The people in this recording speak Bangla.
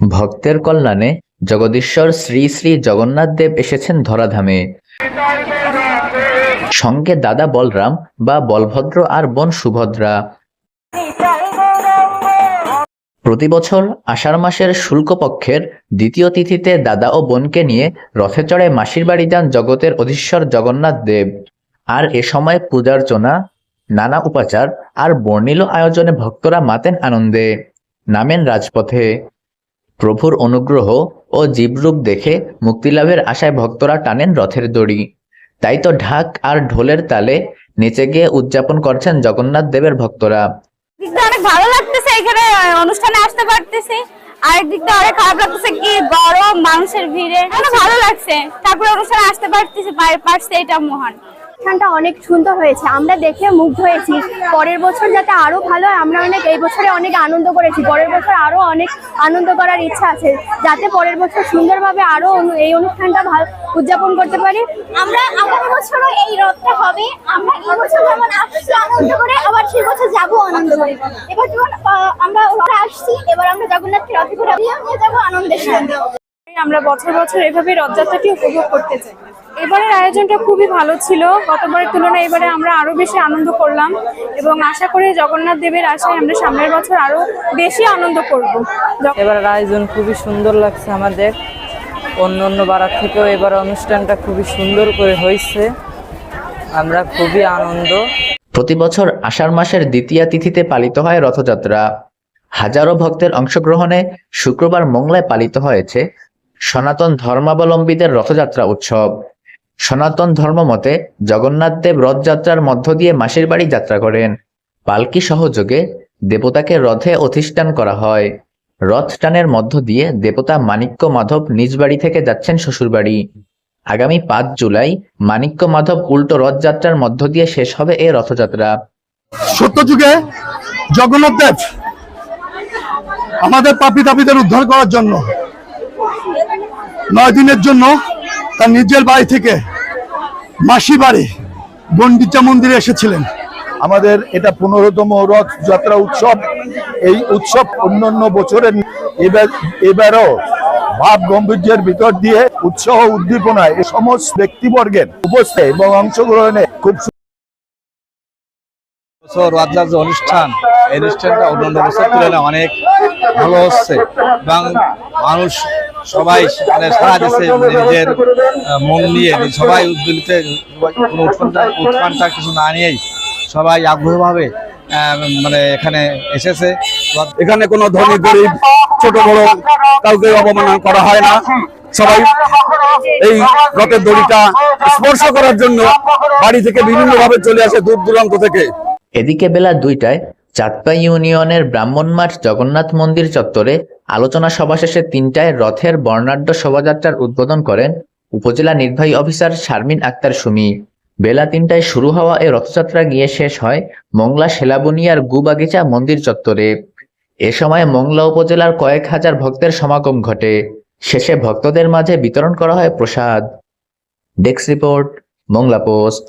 ভক্তের কল্যাণে জগদীশ্বর শ্রী শ্রী জগন্নাথ দেব এসেছেন ধরাধামে। সঙ্গে দাদা বলরাম বা বলভদ্র আর বোন সুভদ্রা। প্রতি বছর আষাঢ় মাসের শুল্কপক্ষের দ্বিতীয় তিথিতে দাদা ও বোনকে নিয়ে রথে চড়ে মাসির বাড়ি যান জগতের অধীশ্বর জগন্নাথ দেব। আর এ সময় পূজার্চনা, নানা উপাচার আর বর্ণিল আয়োজনে ভক্তরা মাতেন আনন্দে। নামেন রাজপথে। প্রভুর অনুগ্রহ ও জীবরূপ দেখে মুক্তিলাভের আশায় ভক্তরা টানেন রথের দড়ি। তাই তো ঢাক আর ঢোলের তালে নেচে গিয়ে উদযাপন করছেন জগন্নাথ দেবের ভক্তরা। ভালো লাগতেছে এখানে অনুষ্ঠানে আসতে মানুষের ভিড়ে। ভালো লাগছে। অনুষ্ঠানে আসতে এটা মহান। অনুষ্ঠানটা অনেক সুন্দর হয়েছে। আমরা দেখে মুগ্ধ হয়েছি। পরের বছর যাতে আরও ভালো হয় আমরা অনেক এই বছরে অনেক আনন্দ করেছি। পরের বছর আরও অনেক আনন্দ করার ইচ্ছা আছে। যাতে পরের বছর সুন্দরভাবে আরও অনু- এই অনুষ্ঠানটা ভালো উদযাপন করতে পারি। আমরা আগামী বছরও এই রথটা হবে। আমরা এই বছর যেমন আসছি আনন্দ করে আবার সেই বছর যাব আনন্দ করে। এবার যেমন আমরা আসছি এবার আমরা জগন্নাথকে রথে করে নিয়ে যাব আনন্দের সঙ্গে। আমরা বছর বছর এভাবে রথযাত্রাটি উপভোগ করতে চাই। এবারের আয়োজনটা খুবই ভালো ছিল। গতবারের তুলনায় এবারে আমরা আরও বেশি আনন্দ করলাম এবং আশা করি জগন্নাথ দেবের আশায় আমরা সামনের বছর আরও বেশি আনন্দ করব। এবারের আয়োজন খুবই সুন্দর লাগছে আমাদের। অন্য অন্য বারার থেকেও এবার অনুষ্ঠানটা খুবই সুন্দর করে হয়েছে। আমরা খুবই আনন্দ। প্রতি বছর আষাঢ় মাসের দ্বিতীয় তিথিতে পালিত হয় রথযাত্রা। হাজারো ভক্তের অংশগ্রহণে শুক্রবার মংলায় পালিত হয়েছে সনাতন ধর্মাবলম্বীদের রথযাত্রা উৎসব। সনাতন ধর্ম মতে জগন্নাথ দেব রথযাত্রার মধ্য দিয়ে মাসির বাড়ি যাত্রা করেন। পালকি সহযোগে দেবতাকে রথে অধিষ্ঠান করা হয়। রথ টানের মধ্য দিয়ে দেবতা মাণিক্য মাধব নিজ বাড়ি থেকে যাচ্ছেন শ্বশুরবাড়ি আগামী পাঁচ জুলাই মাণিক্য মাধব উল্টো রথযাত্রার মধ্য দিয়ে শেষ হবে এই রথযাত্রা। সত্যযুগে জগন্নাথ দেব আমাদের পাপি তাপিদের উদ্ধার করার জন্য নয় দিনের জন্য তার নিজের বাড়ি থেকে মাসি বাড়ি গন্ডিচা মন্দিরে এসেছিলেন। আমাদের এটা পনেরোতম রথ যাত্রা উৎসব। এই উৎসব অন্যান্য বছরের এবার, এবারও ভাব গম্ভীর্যের ভিতর দিয়ে উৎসাহ উদ্দীপনায় এ সমস্ত ব্যক্তিবর্গের উপস্থিত এবং অংশগ্রহণে খুব বছর রথযাত্রা অনুষ্ঠান, এই অনুষ্ঠানটা অন্যান্য বছর তুলনায় অনেক ভালো হচ্ছে। এবং মানুষ সবাই মানে সারা দেশে নিজের মন নিয়ে সবাই উদ্বেলিত, কোনো উৎপান্তা কিছু না নিয়েই সবাই আগ্রহভাবে মানে এখানে এসেছে। এখানে কোনো ধনী, গরিব, ছোট, বড় কাউকে অবমাননা করা হয় না। সবাই এই রথের দড়িটা স্পর্শ করার জন্য বাড়ি থেকে বিভিন্ন ভাবে চলে আসে দূর দূরান্ত থেকে। এদিকে বেলা দুইটায় চাঁদপা ইউনিয়নের ব্রাহ্মণমাঠ জগন্নাথ মন্দির চত্বরে আলোচনা সভা শেষে তিনটায় রথের বর্ণাঢ্য শোভাযাত্রার উদ্বোধন করেন উপজেলা নির্বাহী অফিসার শারমিন আক্তার সুমি। বেলা তিনটায় শুরু হওয়া এই রথযাত্রা গিয়ে শেষ হয় মংলা সেলাবুনিয়ার গুবাগিচা মন্দির চত্বরে। এ সময় মংলা উপজেলার কয়েক হাজার ভক্তের সমাগম ঘটে। শেষে ভক্তদের মাঝে বিতরণ করা হয় প্রসাদ। Desk report, Mongla post.